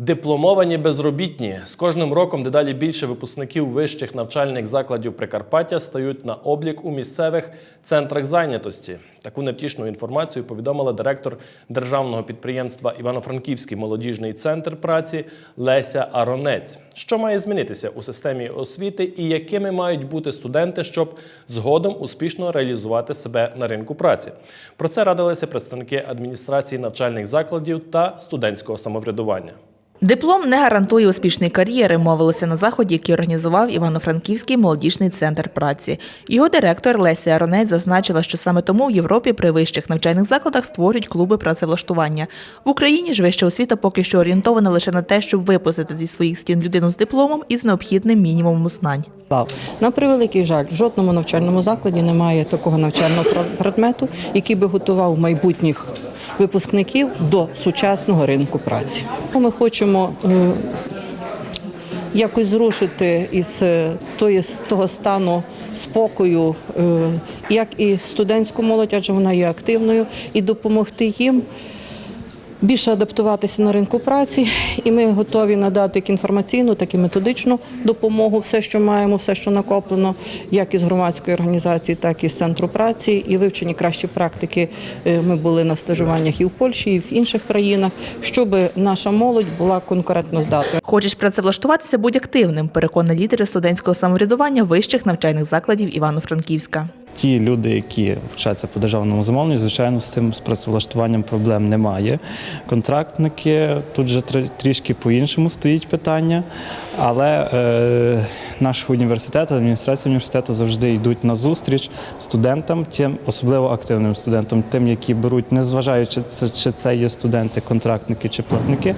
Дипломовані безробітні з кожним роком дедалі більше випускників вищих навчальних закладів Прикарпаття стають на облік у місцевих центрах зайнятості. Таку невтішну інформацію повідомила директор державного підприємства Івано-Франківський молодіжний центр праці Леся Аронець. Що має змінитися у системі освіти і якими мають бути студенти, щоб згодом успішно реалізувати себе на ринку праці? Про це радилися представники адміністрації навчальних закладів та студентського самоврядування. Диплом не гарантує успішної кар'єри, мовилося на заході, який організував Івано-Франківський молодіжний центр праці. Його директор Леся Аронець зазначила, що саме тому в Європі при вищих навчальних закладах створюють клуби працевлаштування. В Україні ж вища освіта поки що орієнтована лише на те, щоб випустити зі своїх стін людину з дипломом із необхідним мінімумом знань. Склав. На превеликий жаль, в жодному навчальному закладі немає такого навчального пр- предмету, який би готував майбутніх випускників до сучасного ринку праці. Ми хочемо е, якось зрушити із е, тої, з того стану спокою, е, як і студентську молодь, адже вона є активною, і допомогти їм більше адаптуватися на ринку праці, і ми готові надати як інформаційну, так і методичну допомогу, все, що маємо, все, що накоплено, як із громадської організації, так і з центру праці. І вивчені кращі практики. Е, Ми були на стажуваннях і в Польщі, і в інших країнах, щоб наша молодь була конкурентно здатною. Хочеш працевлаштуватися, будь активним, переконані лідери студентського самоврядування вищих навчальних закладів Івано-Франківська. Ті люди, які вчаться по державному замовленню, звичайно, з цим з працевлаштуванням проблем немає. Контрактники тут же трішки по-іншому стоїть питання, але е, наш університет, адміністрація університету завжди йдуть на зустріч студентам, тим особливо активним студентам, тим, які беруть, незважаючи це, чи це є студенти, контрактники чи платники,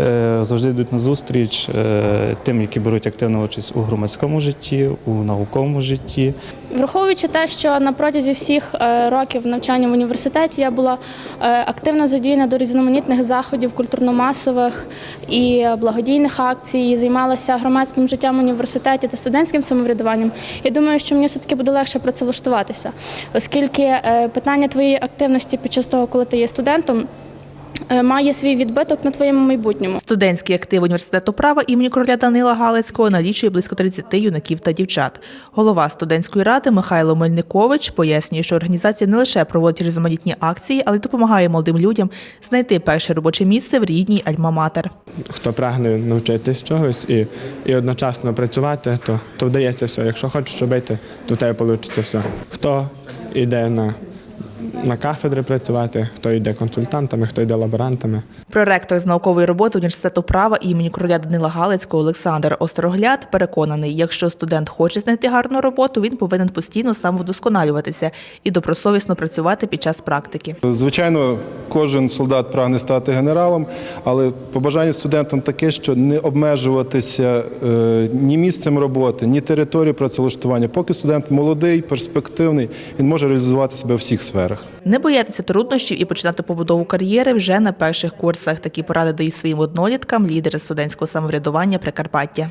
е, завжди йдуть на зустріч е, тим, які беруть активну участь у громадському житті, у науковому житті. Враховуючи те, що на протязі всіх е, років навчання в університеті я була е, активно задіяна до різноманітних заходів, культурно-масових і благодійних акцій, і займалася громадським життям в університеті та студентським самоврядуванням. Я думаю, що мені все-таки буде легше працевлаштуватися, оскільки е, питання твоєї активності під час того, коли ти є студентом, має свій відбиток на твоєму майбутньому. Студентський актив університету права імені короля Данила Галицького налічує близько 30 юнаків та дівчат. Голова студентської ради Михайло Мельникович пояснює, що організація не лише проводить різноманітні акції, але й допомагає молодим людям знайти перше робоче місце в рідній Альма-Матер. хто прагне навчитись чогось і, і одночасно працювати, то, то вдається все. Якщо хочеш робити, то в тебе вийде все. Хто йде на, на кафедри працювати, хто йде консультантами, хто йде лаборантами. Проректор з наукової роботи університету права імені короля Данила Галицького Олександр Острогляд переконаний, якщо студент хоче знайти гарну роботу, він повинен постійно самовдосконалюватися і добросовісно працювати під час практики. Звичайно, кожен солдат прагне стати генералом, але побажання студентам таке, що не обмежуватися е, ні місцем роботи, ні територією працевлаштування. Поки студент молодий, перспективний, він може реалізувати себе в всіх сферах. Не боятися труднощів і починати побудову кар'єри вже на перших курсах. Такі поради дають своїм одноліткам лідери студентського самоврядування Прикарпаття.